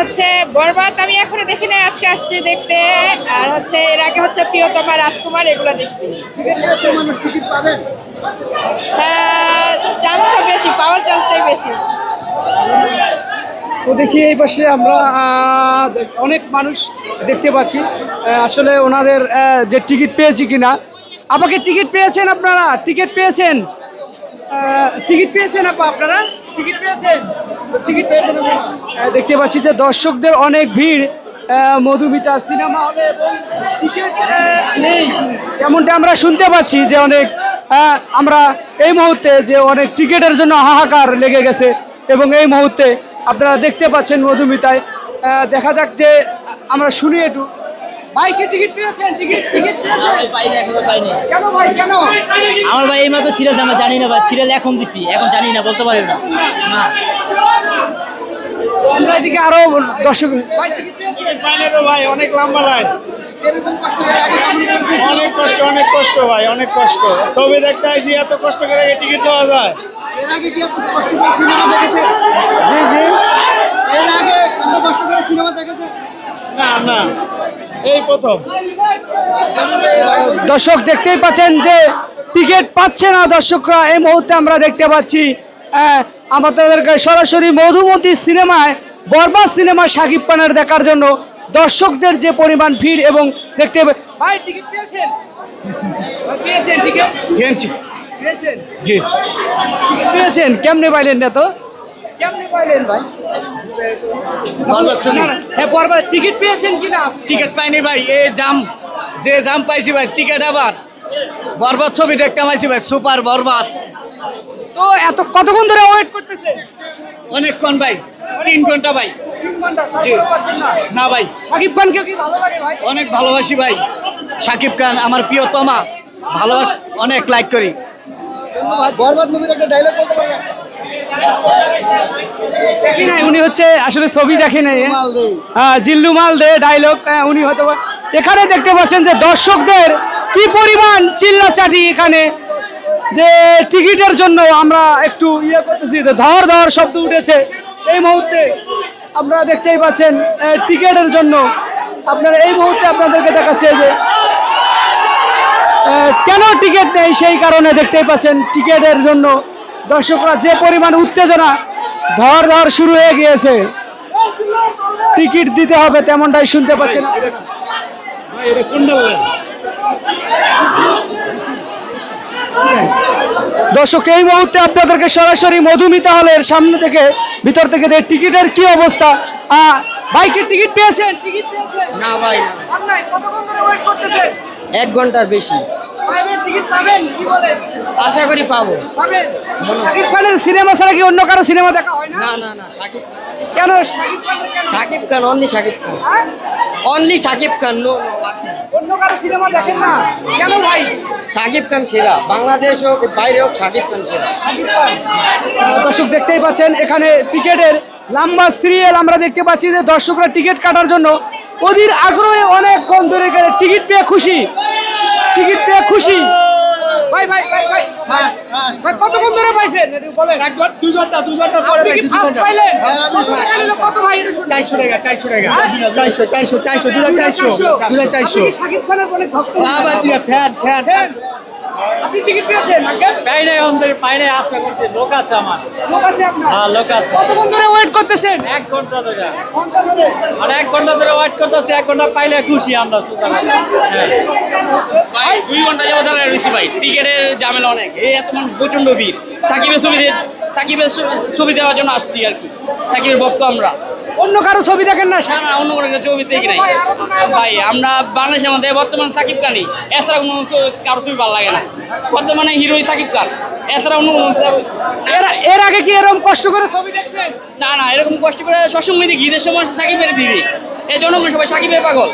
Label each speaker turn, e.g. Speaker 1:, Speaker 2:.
Speaker 1: হচ্ছে বরবাদ, আমি এখনও দেখি নাই, আজকে আসছি দেখতে। আর হচ্ছে এর আগে হচ্ছে প্রিয়তমা রাজকুমার, এগুলো দেখছি। হ্যাঁ চান্সটা বেশি, পাওয়ার চান্সটাই বেশি।
Speaker 2: তো দেখি এই পাশে আমরা অনেক মানুষ দেখতে পাচ্ছি। আসলে ওনাদের যে টিকিট পেয়েছি কিনা। আমাকে টিকিট পেয়েছেন আপনারা? টিকিট পেয়েছেন? টিকিট পেয়েছেন আপা আপনারা? টিকিট পেয়েছেন? দেখতে পাচ্ছি যে দর্শকদের অনেক ভিড়। মধুমিতা সিনেমা হলে টিকিট নেই। এমনটা আমরা শুনতে পাচ্ছি যে অনেক আমরা এই মুহূর্তে যে অনেক টিকিটের জন্য হাহাকার লেগে গেছে এবং এই মুহূর্তে আপনারা দেখতে পাচ্ছেন মধুমিতায়। দেখা যাক যে আমরা শুনি একটু। ভাই কি টিকিট পেয়েছেন? টিকিট টিকিট পেয়েছেন?
Speaker 3: পাইনি এখনও পাইনি।
Speaker 2: কেন ভাই কেন?
Speaker 3: আমার ভাই এই মাত্র ছিঁড়ে আমরা জানি না ভাই ছিঁড়ে এখন দিছি এখন জানি না বলতে পারি না। না।
Speaker 2: আমরা এদিকে আরও দর্শক ভাই
Speaker 4: অনেক লম্বা লাইন? অনেক কষ্ট অনেক কষ্ট ভাই অনেক কষ্ট। ছবি দেখতে আইছি এত কষ্ট করে টিকিট পাওয়া যায়? জি জি। না না। এই প্রথম।
Speaker 2: দর্শক দেখতেই পাচ্ছেন যে টিকিট পাচ্ছে না দর্শকরা। এই মুহূর্তে আমরা দেখতে পাচ্ছি আমাদেরকে সরাসরি মধুমতি সিনেমায় বরবাদ সিনেমা সাকিব খানের দেখার জন্য দর্শকদের যে পরিমাণ ভিড় এবং দেখতে পা- ভাই টিকিট পেয়েছেন? পেয়েছেন টিকিট?
Speaker 4: পেয়েছি।
Speaker 2: পেয়েছেন?
Speaker 4: জি।
Speaker 2: পেয়েছেন? কেমনে পাইলেন না তো? কেমনে পাইলেন ভাই? হ্যাঁ টিকিট পেয়েছেন কিনা
Speaker 4: টিকিট পাইনি ভাই এই জাম যে জাম পাইছি ভাই টিকিট আবার। বরবাদ ছবি দেখতে পাইছি ভাই সুপার বরবাদ।
Speaker 2: তো এত কতক্ষণ ধরে ওয়েট করতেছেন?
Speaker 4: অনেকক্ষণ ভাই। তিন ঘণ্টা ভাই।
Speaker 2: না
Speaker 4: ভাই।
Speaker 2: সাকিব খানকে কি ভালো লাগে ভাই?
Speaker 4: অনেক ভালোবাসি ভাই। সাকিব খান আমার প্রিয়তমা ভালোবাস অনেক লাইক করি।
Speaker 5: বরবাদ মুভির একটা ডায়লগ বলতে পারবেন?
Speaker 2: দেখি নাই উনি হচ্ছে আসলে ছবি দেখে নাই হ্যাঁ জিল্লু মাল দে ডায়লগ উনি হয়তো এখানে দেখতে পাচ্ছেন যে দর্শকদের কি পরিমাণ এখানে। যে টিকিটের জন্য আমরা একটু ইয়ে করতেছি ধর ধর শব্দ উঠেছে। এই মুহূর্তে আপনারা দেখতেই পাচ্ছেন টিকিটের জন্য আপনারা এই মুহূর্তে আপনাদেরকে দেখাচ্ছে যে কেন টিকিট নেই সেই কারণে দেখতেই পাচ্ছেন টিকিটের জন্য দর্শকরা যে পরিমাণ উত্তেজনা, ধর ধর শুরু হয়ে গিয়েছে। টিকিট দিতে হবে তেমনটাই শুনতে পাচ্ছেন। দর্শক, এই মুহূর্তে আপনাদেরকে সরাসরি মধুমিতা হলের সামনে থেকে ভিতর থেকে টিকিটের কি অবস্থা? বাইকের টিকিট পেয়েছেন? টিকিট পেয়েছেন?
Speaker 3: না ভাই
Speaker 2: কতক্ষণ ধরে করতেছেন?
Speaker 3: এক ঘণ্টার বেশি? আশা করি পাবো।
Speaker 2: শাকিব খানের সিনেমা ছাড়া কি অন্য কারও সিনেমা দেখা হয় না?
Speaker 3: না না
Speaker 2: কেন শাকিব কেন?
Speaker 3: সাকিব খান অনলি সাকিব খান।
Speaker 2: হ্যাঁ?
Speaker 3: অনলি সাকিব খান নো
Speaker 2: অন্য কারও সিনেমা দেখেন না? কেন ভাই?
Speaker 3: সাকিব খান সেরা বাংলাদেশ হোক, বাইরে হোক, সাকিব খান সেরা
Speaker 2: দর্শক দেখতেই পাচ্ছেন, এখানে টিকেটের লম্বা সিরিয়াল আমরা দেখতে পাচ্ছি যে দর্শকরা টিকিট কাটার জন্য ওদের আগ্রহে অনেকক্ষণ ধরে এখানে টিকিট পেয়ে খুশি। টিকিট পেয়ে খুশি। ভাই ভাই ভাই ভাই। ভাই কতক্ষণ ধরে পাইছেন? বলেন।
Speaker 4: এক ঘণ্টা দুই ঘণ্টা দুই ঘণ্টা পরে
Speaker 2: পাইছি ফার্স্ট পাইলেন?
Speaker 4: হ্যাঁ, আমি
Speaker 2: কত ভাই? এটা শুনুন।
Speaker 4: চারশো টাকা চারশো টাকা। চারশো চারশো চারশো দুটা চারশো। দুটা চারশো।
Speaker 2: আপনি কি শাকিব খানের অনেক ভক্ত?
Speaker 4: বাবা ফ্যান ফ্যান।
Speaker 2: ফ্যান? আপনি টিকিট পেয়েছেন আঙ্কেল?
Speaker 6: পাই নাই আমাদের পাই নাই আশা করছি লোক আছে আমার।
Speaker 2: লোক আছে আপনার?
Speaker 6: হ্যাঁ লোক আছে।
Speaker 2: কতক্ষণ ধরে ওয়েট করতেছেন?
Speaker 6: এক ঘণ্টা ধরে।
Speaker 2: ঘণ্টা ধরে?
Speaker 6: মানে এক ঘণ্টা ধরে ওয়েট করতেছি এক ঘণ্টা পাইলে খুশি আমরা সুতরাং। হ্যাঁ।
Speaker 7: ভাই দুই ঘণ্টা যাব দাঁড়ায় রয়েছি ভাই। টিকেটের ঝামেলা অনেক। এই এত মানুষ প্রচণ্ড ভিড়। সাকিবের ছবি সাকিবের ছবি- দেওয়ার জন্য আসছি আর কি। সাকিবের ভক্ত আমরা।
Speaker 2: অন্য কারও ছবি দেখেন না?
Speaker 7: না অন্য কোনো ছবি দেখি নাই। ভাই আমরা বাংলাদেশের মধ্যে বর্তমান সাকিব খানই। এছাড়া কোনো কারও ছবি ভালো লাগে না। বর্তমানে হিরোই সাকিব খান। এছাড়া অন্য কোনো
Speaker 2: এর এর আগে কি এরকম কষ্ট করে ছবি দেখছেন?
Speaker 7: না না এরকম কষ্ট করে সবসময় দেখি ঈদের সময় সাকিবের ভিড়ে এই জন্য সবাই সাকিবের পাগল।